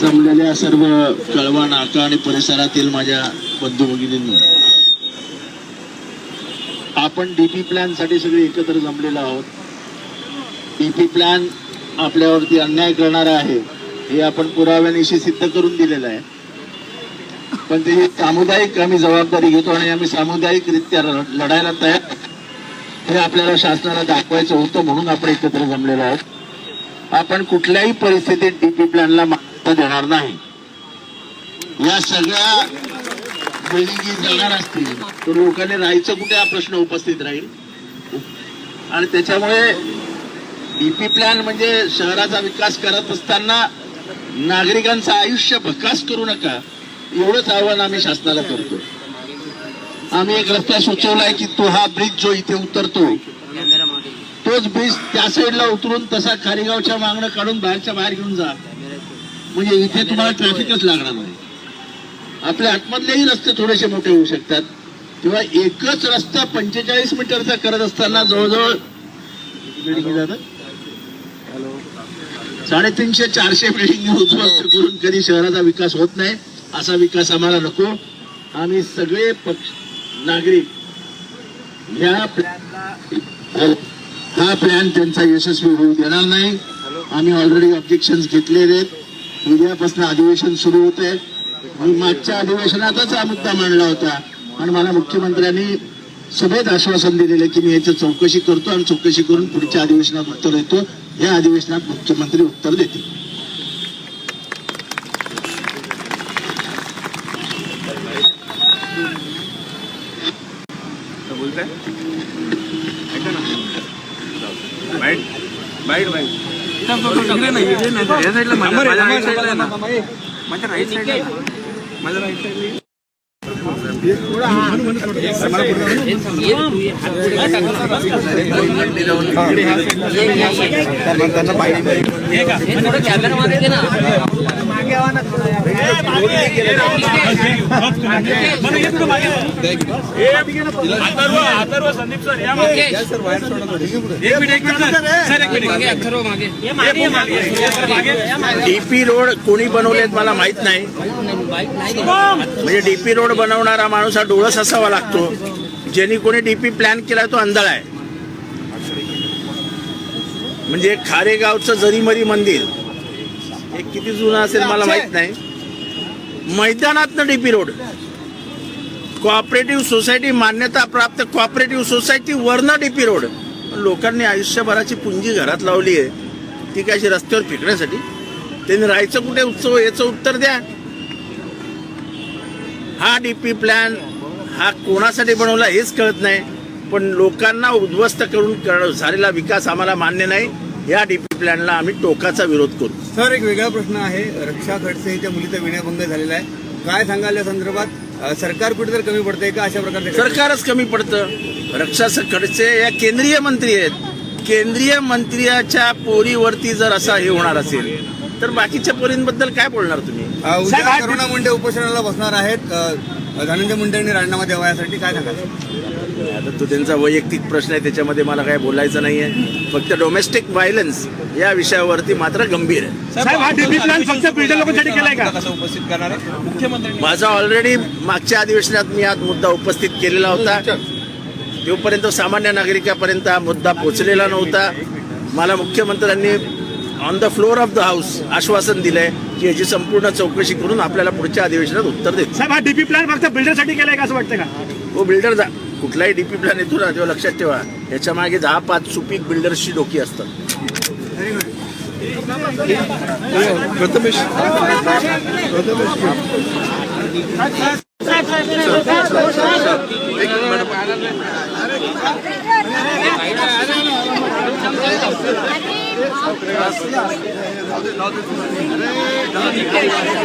जमलेल्या सर्व कळवा नाका आणि परिसरातील माझ्या बंधू भगिनींनी आपण डीपी प्लॅनसाठी सगळे एकत्र जमलेलो आहोत. डीपी प्लॅन आपल्यावरती अन्याय करणारा आहे हे आपण पुराव्यानिशी सिद्ध करून दिलेलं आहे. पण ते सामुदायिक आम्ही जबाबदारी घेतो आणि आम्ही सामुदायिकरित्या लढायला तयार हे आपल्याला शासनाला दाखवायचं होतं म्हणून आपण एकत्र जमलेलो आहोत. आपण कुठल्याही परिस्थितीत डीपी प्लॅनला मान्यता देणार नाही. या सगळ्या बिल्डिंगी जाणार असतील तर लोकांनी राहायचं कुठे हा प्रश्न उपस्थित राहील? आणि त्याच्यामुळे डीपी प्लॅन म्हणजे शहराचा विकास करत असताना नागरिकांचं आयुष्य भकास करू नका एवढंच आव्हान आम्ही शासनाला करतो. आम्ही एक रस्ता सुचवलाय की तो हा ब्रिज जो इथे उतरतो तोच ब्रिज त्या साईडला उतरून तसा खारीगावच्या मागणं काढून बाहेरच्या बाहेर घेऊन जा. म्हणजे इथे तुम्हाला ट्रॅफिकच लागणार नाही. आपल्या आतमधलेही रस्ते थोडेसे मोठे होऊ शकतात. तेव्हा एकच रस्ता पंचेचाळीस मीटरचा करत असताना जवळजवळ? साडेतीनशे चारशे बिल्डिंग उद्ध्वस्त करून कधी शहराचा विकास होत नाही असा विकास आम्हाला नको. आम्ही सगळे पक्ष नागरिक ह्या प्लॅनला हा प्लॅन त्यांचा यशस्वी होऊ देणार नाही. आम्ही ऑलरेडी ऑब्जेक्शन घेतलेले आहेत. उद्यापासून अधिवेशन सुरू होते मी मागच्या अधिवेशनातच हा मुद्दा मांडला होता. आणि मला मुख्यमंत्र्यांनी सभेत आश्वासन दिलेलं की मी याची चौकशी करतो आणि चौकशी करून पुढच्या अधिवेशनात उत्तर देतो. या अधिवेशनात मुख्यमंत्री उत्तर देतील. बोलताय? ऐका ना. बाईट बाईट बाईट इकडे नाही इकडे नाही या साईडला माझ्या राईट साईडला ना माझ्या राईट साईडला माझ्या राईट साईडला डीपी रोड कोणी बनवलेत मला माहीत नाही. म्हणजे डीपी रोड बनवणारा माणूस हा डोळस असावा लागतो. ज्यांनी कोणी डीपी प्लॅन केला तो अंधळ आहे. म्हणजे खारेगावचं जरीमरी मंदिर हे किती जुनं असेल मला माहीत नाही. मैदानातनं डीपी रोड. कोऑपरेटिव्ह सोसायटी मान्यता प्राप्त कोऑपरेटिव्ह सोसायटी वरनं डीपी रोड. लोकांनी आयुष्यभराची पुंजी घरात लावली आहे. ती काय अशी रस्त्यावर फेकण्यासाठी त्यांनी राहायचं कुठे? उत्सव याचं उत्तर द्या. हा डीपी प्लॅन हा कोणासाठी बनवला हेच कळत नाही. पण लोकांना उद्ध्वस्त करून कर- झालेला विकास आम्हाला मान्य नाही. या डीपी प्लॅनला आम्ही टोकाचा विरोध करू. सर एक वेगळा प्रश्न आहे. रक्षा खडसे यांच्या मुलीचा विनयभंग झालेला आहे. काय सांगाल या संदर्भात? सरकार कुठेतरी कमी पडतंय का अशा प्रकारचे सरकारच कमी पडतं. रक्षा खडसे या केंद्रीय मंत्री आहेत. केंद्रीय मंत्र्याच्या पोरीवरती जर असा हे होणार असेल तर बाकीच्या पोरींबद्दल काय बोलणार तुम्ही? उद्या करुणा मुंडे उपोषणाला बसणार आहेत. धनंजय मुंडेंनी राजीनामा द्यावा यासाठी काय सांगाल? आता तो त्यांचा वैयक्तिक प्रश्न आहे त्याच्यामध्ये मला काय बोलायचं नाहीये. फक्त डोमेस्टिक व्हायलन्स या विषयावरती मात्र गंभीर आहे. हा आहे? माझा ऑलरेडी मागच्या अधिवेशनात मी हा मुद्दा उपस्थित केलेला होता. तोपर्यंत सामान्य नागरिकापर्यंत हा मुद्दा पोचलेला नव्हता. मला मुख्यमंत्र्यांनी on the floor of the house आश्वासन दिलंय की याची संपूर्ण चौकशी करून आपल्याला पुढच्या अधिवेशनात उत्तर देत. साहेब हा डीपी प्लॅन फक्त बिल्डरसाठी केलाय का असं वाटतं का? हो बिल्डर जा कुठलाही डीपी प्लॅन येतो ना तेव्हा लक्षात ठेवा. याच्या मागे दहा पाच सुपीक बिल्डर्सची डोकी असतात.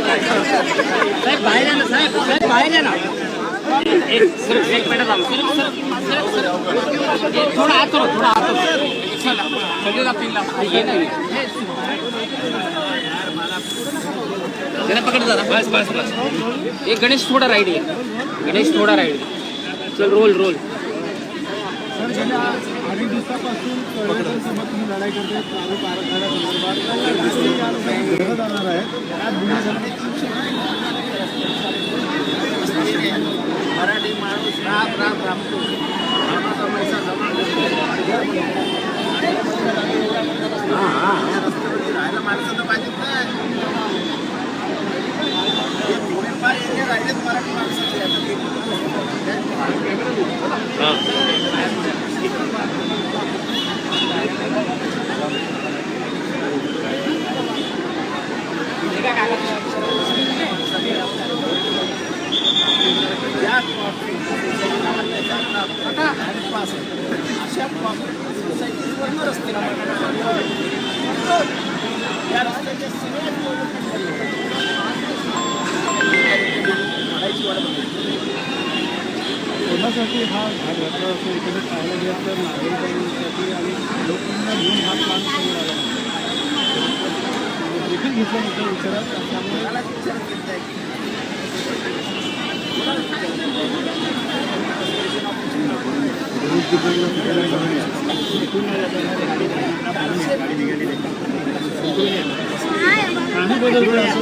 साहेब बाहेर आहे ना साहेब साहेब बाहेर आहे ना एक सर एक मिनिट थांब सर सर सर सर एक थोडा आत करो थोडा आत करो चला सगळे जातील ना ये नाही हे जरा पकड जरा बस बस बस एक गणेश थोडा राईड आहे गणेश थोडा राईड चल रोल रोल. दिवसापासून कळवणसोबत तुम्ही लढाई करते. प्रारूप आराखड्यासंदर्भात जाणार आहे. आज मराठी माणूस राब राब राबतो कामाचा पैसा जमा रस्त्यावरती राहायला माणसं तर पाहिजेत ना. थोडेफार राहिलेत मराठी माणसाचे आता कोणासाठी हा घाट घातला असतो. एखादं पाहायला गेला तर नागरिकांसाठी आणि लोकांना घेऊन हा प्लान समोर आला देखील घेतला होता विचारात. त्यामुळे काही बदल असं.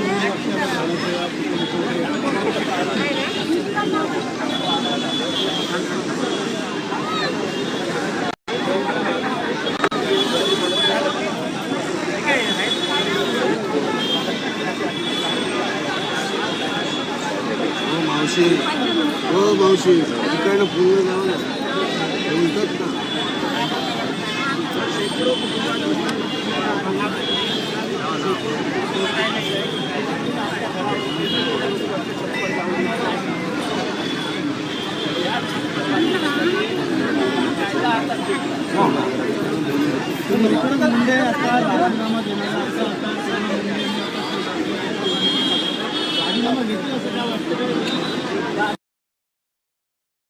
मावशी हो मावशी तिकडनं पूर्ण जाऊ ना बोलतात ना इकडं आता राजीनामा देण्याचा